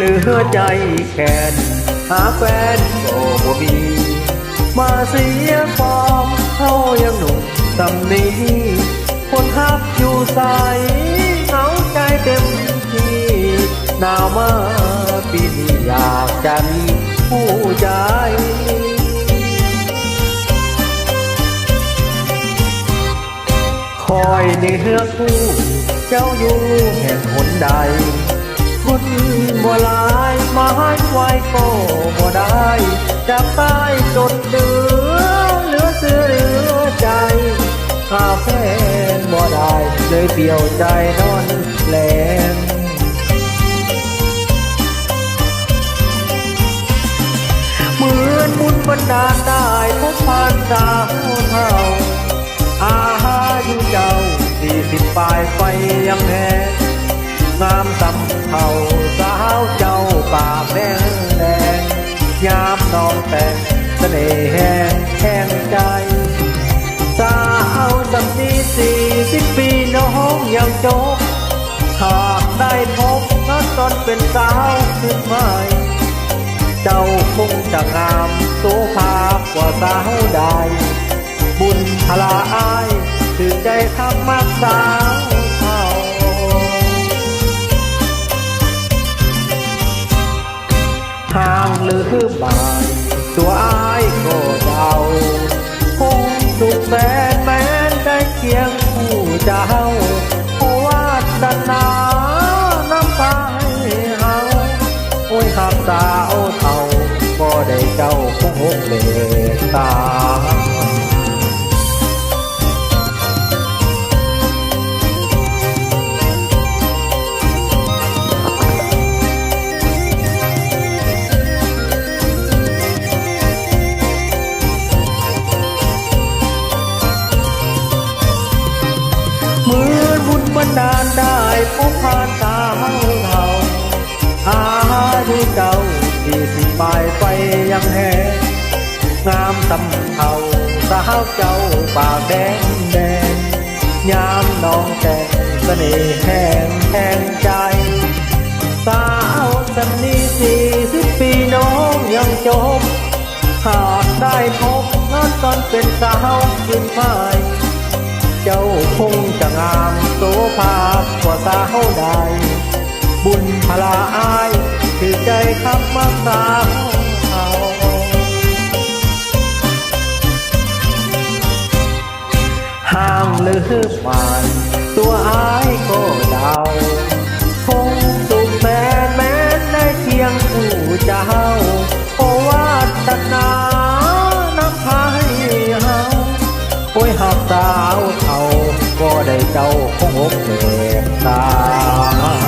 เหลือใจแค้นหาแฟนก็บ่มี มาเสียฟอร์มเขายังหนุ่มสำนีคนฮักอยู่ใสเหงาใจเต็มที่หนาวมาปีนี้อยากจะมีผู้ใจคอยในเฮือกผู้เจ้าอยู่แห่งหนใด คุณบ่หลายไม้ไว้ก็บ่ได้จากใต้จดเหลือเหลือเสือเหลือใจข้าแฟนบ่ได้เลยเปลี่ยวใจนอนแหลงเหมือนบุญบันดาได้พบผ่านสาวเท่าอาหาอยู่เจ้าสี่สิบปลายไฟยังแหง งามสำเภาสาวเจ้าปากแดงแดงยามน้องแต่งเสน่ห์แห้งแห้งใจ สาวสำนีสี่สิบปีน้องยังจบหากได้พบนัดตอนเป็นสาวขึ้นใหม่เจ้าคงจะงามโสภากว่าสาวใดบุญพลาอายถือใจคำมักสา บายตัวอายก็เบาคงสุขแสนแม้นได้เคียงคู่เจ้าเพราะวาสนาน้ำตาให้เฮาโอ้ยหากสาวเท่าก็ได้เจ้าคงหกเลต ยังแหงงามสำเทาสาวเจ้าปากแดงแดงยามน้องแต่งเสน่ห์แห้งแห้งใจ สาวสำนีสี่สิบปีน้องยังจบ หากได้พบงานตอนเป็นสาวขึ้นไม้เจ้าคงจะงามโสภากว่าสาวใด หรือหมานตัวอายก็เดาคงสุขแม้แม้ได้เพียงผู้เจ้าโอวาตนาน้ำพายเฮาโอ้ยหากสาวเท่าก็ได้เจ้าคงอกเด็กตา